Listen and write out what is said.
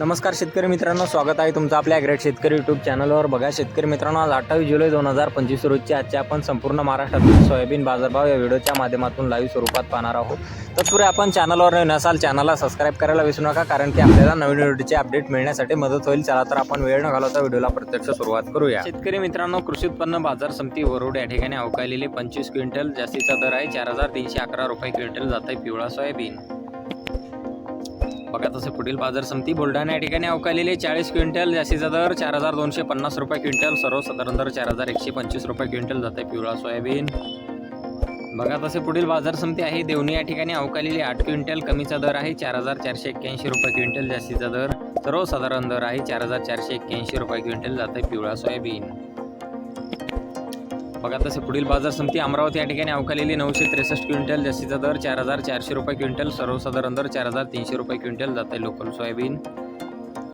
नमस्कार शेतकरी मित्रांनो स्वागत आहे तुमचं आपल्या ग्रेट शेतकरी यूट्यूब चॅनलवर बघा शेतकरी मित्रांनो आज अठ्ठावीस जुलै दोन हजार पंचवीस रोजची आजच्या आपण संपूर्ण महाराष्ट्रातील सोयाबीन बाजारभाव या व्हिडिओच्या माध्यमातून लाईव्ह स्वरूपात पाहणार आहोत. तत्पूर्वी आपण चॅनलवर नवीन असाल चॅनलला सबस्क्राईब करायला विसरू नका कारण की आपल्याला नवीन व्हिडिओचे अपडेट मिळण्यासाठी मदत होईल. चला तर आपण वेळ न घालवता व्हिडिओला प्रत्यक्ष सुरुवात करूया. शेतकरी मित्रांनो कृषी उत्पन्न बाजार समिती वरुड या ठिकाणी अवकालेले पंचवीस क्विंटल जास्तीचा दर आहे. चार हजार तीनशे अकरा रुपये क्विंटल जात आहे पिवळा सोयाबीन. बघा तसं पुढील बाजार समिती. बुलढाणा या ठिकाणी अवकालेले चाळीस क्विंटल जास्तीचा दर चार हजार दोनशे पन्नास रुपये क्विंटल. सर्वसाधारण दर चार हजार एकशे पंचवीस रुपये क्विंटल जाते पिवळा सोयाबीन. बघा तसे पुढील बाजार समिती आहे. देवणी या ठिकाणी अवकालेली आठ क्विंटल. कमीचा दर आहे चार हजार चारशे एक्क्याऐंशी रुपये क्विंटल जास्तीचा दर. सर्वसाधारण दर आहे चार हजार चारशे एक्क्याऐंशी रुपये क्विंटल जाते पिवळा सोयाबीन. बघा तसे पुढील बाजार समिती अमरावती या ठिकाणी अवकालेली नऊशे त्रेसष्ट क्विंटल जास्तीचा दर चार हजार चारशे रुपये क्विंटल सर्वसाधारण दर चार हजार तीनशे रुपये क्विंटल जात आहे लोकल सोयाबीन.